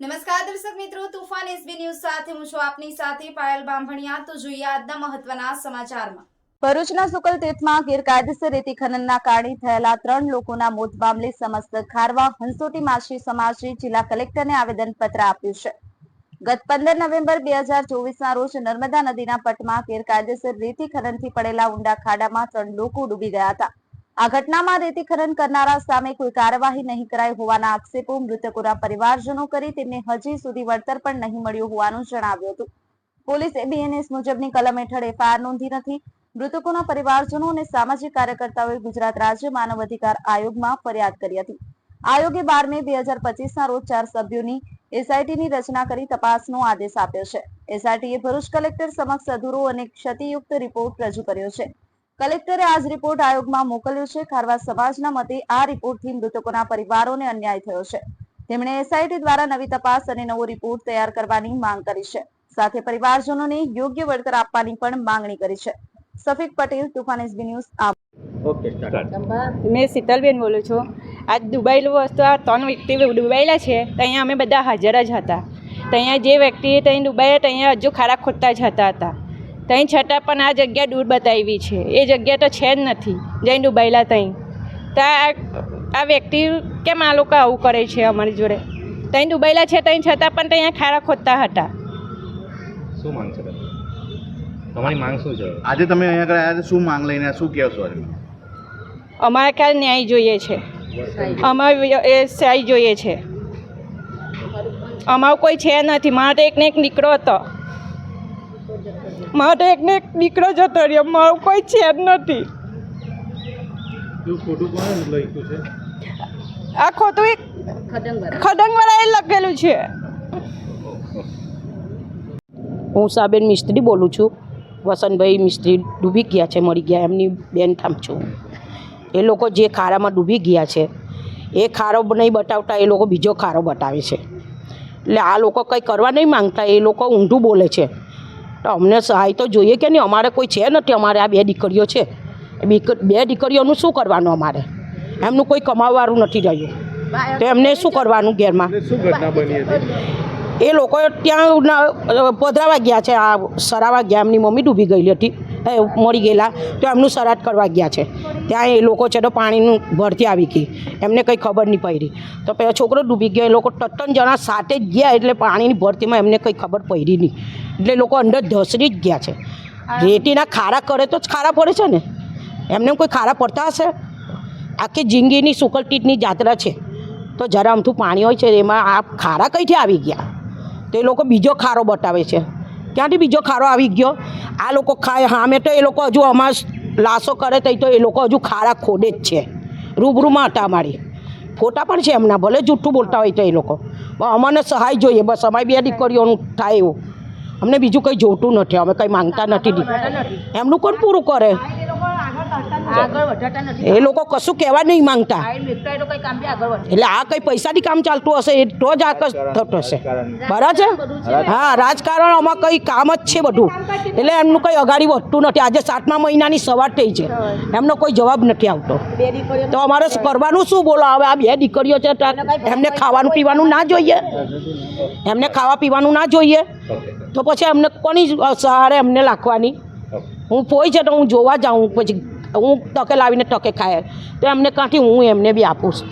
નમસ્કાર દર્શક મિત્રો, તુફાન એસબી ન્યૂઝ સાથે હું છું આપની સાથે પાયલ બાંભણિયા. તો જોઈએ આજના મહત્વના સમાચારમાં. ભરૂચના સુકલ તીર્થમાં ગેરકાયદેસર રેતી ખનનના કારણે થયેલા ત્રણ લોકોના મોત મામલે સમસ્ત ખારવા હંસોટી માછી સમાજે જિલ્લા કલેક્ટરને આવેદનપત્ર આપ્યું છે. ગત પંદર નવેમ્બર બે હજાર ચોવીસના રોજ નર્મદા નદીના પટમાં ગેરકાયદેસર રેતી ખનનથી પડેલા ઊંડા ખાડામાં ત્રણ લોકો ડૂબી ગયા હતા. આ ઘટનામાં રેતી ખનન કરનારા સામે કોઈ કાર્યવાહી નહીં કરાઈ હોવાના આક્ષેપો મૃતકોના પરિવારજનો કરી તેમને હજી સુધી વળતર પણ નહીં મળ્યું હોવાનું જણાવ્યું હતું. પોલીસે બીએનએસ મુજબની કલમ હેઠળ એફઆઈઆર નોંધી નથી. મૃતકોના પરિવારજનો અને સામાજિક કાર્યકર્તાઓએ ગુજરાત રાજ્ય માનવ અધિકાર આયોગમાં ફરિયાદ કરી હતી. આયોગે બાર મે બે હજાર પચીસના રોજ ચાર સભ્યોની એસઆઈટીની રચના કરી તપાસનો આદેશ આપ્યો છે. એસઆઈટીએ ભરૂચ કલેક્ટર સમક્ષ અધૂરો અને ક્ષતિયુક્ત રિપોર્ટ રજૂ કર્યો છે. કલેક્ટરે આજ રિપોર્ટ આયોગમાં મોકલ્યો છે. ખારવા સમાજના મતે આ રિપોર્ટથી મૃતકોના પરિવારોને અન્યાય થયો છે. તેમણે એસઆઈટી દ્વારા નવી તપાસ અને નવો રિપોર્ટ તૈયાર કરવાની માંગ કરી છે. સાથે પરિવારજનોને યોગ્ય વળતર આપવાની પણ માંગણી કરી છે. સફીક પટેલ તુફાન એસબી ન્યૂઝ આપ મેં શીતલબેન બોલું છું. આજ દુબાયેલું વસ્તુ આ ત્રણ વ્યક્તિ દુબઈલા છે તો અહીંયા અમે બધા હાજર જ હતા. તો અહીંયા જે વ્યક્તિ ત્યાં દુબઈ ત્યાં હજુ ખાડા ખોટતા જ હતા હતા. ત્યાં છતાં પણ આ જગ્યા દૂર બતાવી છે. એ જગ્યા તો છે જ નથી. જઈને ડૂબાયેલા ત્યાં તો આ વ્યક્તિ કેમ આ લોકો આવું કરે છે અમારી જોડે? ત્યાં ડૂબાયેલા છે ત્યાં છતાં પણ ત્યાં ખાડા ખોદતા હતા. શું માંગ છે તમારી માંગ શું છે? આજે તમે અહીંયા આગળ આવ્યા શું માંગ લઈને શું કહેશો અમારે ખ્યાલ ન્યાય જોઈએ છે. અમારે એ સાઈ જોઈએ છે. અમારું કોઈ છે નથી. મારો તો એકને એક નીકળો હતો. મારો તો એકને એક દીકરો જતો રહ્યો. મારું કોઈ છે જ નથી. આ ખોટું એક ખડંગવાળાએ લખેલું છે. હું સાબેન મિસ્ત્રી બોલું છું. વસંતભાઈ મિસ્ત્રી ડૂબી ગયા છે મરી ગયા. એમની બેન ઠામ છું. એ લોકો જે ખારામાં ડૂબી ગયા છે એ ખારો નહીં બતાવતા એ લોકો બીજો ખારો બતાવે છે. એટલે આ લોકો કંઈ કરવા નહીં માંગતા. એ લોકો ઊંધું બોલે છે. અમને સહાય તો જોઈએ કે નહીં. અમારે કોઈ છે નથી. અમારે આ બે દીકરીઓ છે. બે દીકરીઓનું શું કરવાનું અમારે? એમનું કોઈ કમાવવાનું નથી રહ્યું. તો એમને શું કરવાનું ઘેરમાં? એ લોકો ત્યાં પધરાવા ગયા છે. આ સરાવા ગયા. એમની મમ્મી ડૂબી ગયેલી હતી. એ મરી ગયેલા. તો એમનું સરાટ કરવા ગયા છે. ત્યાં એ લોકો છે તો પાણીનું ભરતી આવી ગઈ. એમને કંઈ ખબર નહીં પડી. તો પહેલાં છોકરો ડૂબી ગયો. એ લોકો તત્તન જણા સાથે જ ગયા એટલે પાણીની ભરતીમાં એમને કંઈ ખબર પડી નહીં. એટલે લોકો અંદર ધસરી જ ગયા છે. રેતીના ખારા કરે તો જ ખારા પડે છે ને. એમને કોઈ ખારા પડતા હશે? આખી જિંદગીની સુકલટીટની જાત્રા છે. તો જરા અમથું પાણી હોય છે એમાં આ ખારા કઈથી આવી ગયા? તો એ લોકો બીજો ખારો બતાવે છે. ક્યાંથી બીજો ખારો આવી ગયો? આ લોકો ખાય સામે તો એ લોકો હજુ અમાર લાશો કરે તઈ તો એ લોકો હજુ ખારા ખોડે જ છે. રૂબરૂમાં હતા અમારી ફોટા પણ છે એમના ભલે જૂઠું બોલતા હોય તો એ લોકો. અમને સહાય જોઈએ બસ અમારી બે દીકરીઓનું થાય એવું. અમને બીજું કંઈ જોતું નથી અમે કંઈ માંગતા નથી. એમનું કોણ પૂરું કરે? એ લોકો કશું કહેવા નહીં માંગતા. એટલે આ કંઈ પૈસાથી કામ ચાલતું હશે એ તો જ આ થતું હશે. બરાબર છે? હા રાજકારણ આમાં કંઈ કામ જ છે બધું. એટલે એમનું કંઈ અગાડી વધતું નથી. આજે સાતમા મહિનાની સવાર થઈ છે. એમનો કોઈ જવાબ નથી આવતો. તો અમારે કરવાનું શું બોલો? હવે આ બે દીકરીઓ છે એમને ખાવાનું પીવાનું ના જોઈએ. એમને ખાવા પીવાનું ના જોઈએ. તો પછી એમને કોની સહારે એમને રાખવાની હું પોઈ છે તો હું જોવા જાઉં. પછી હું તકે લાવીને તકે ખાય. તો એમને કાંથી હું એમને બી આપું છું.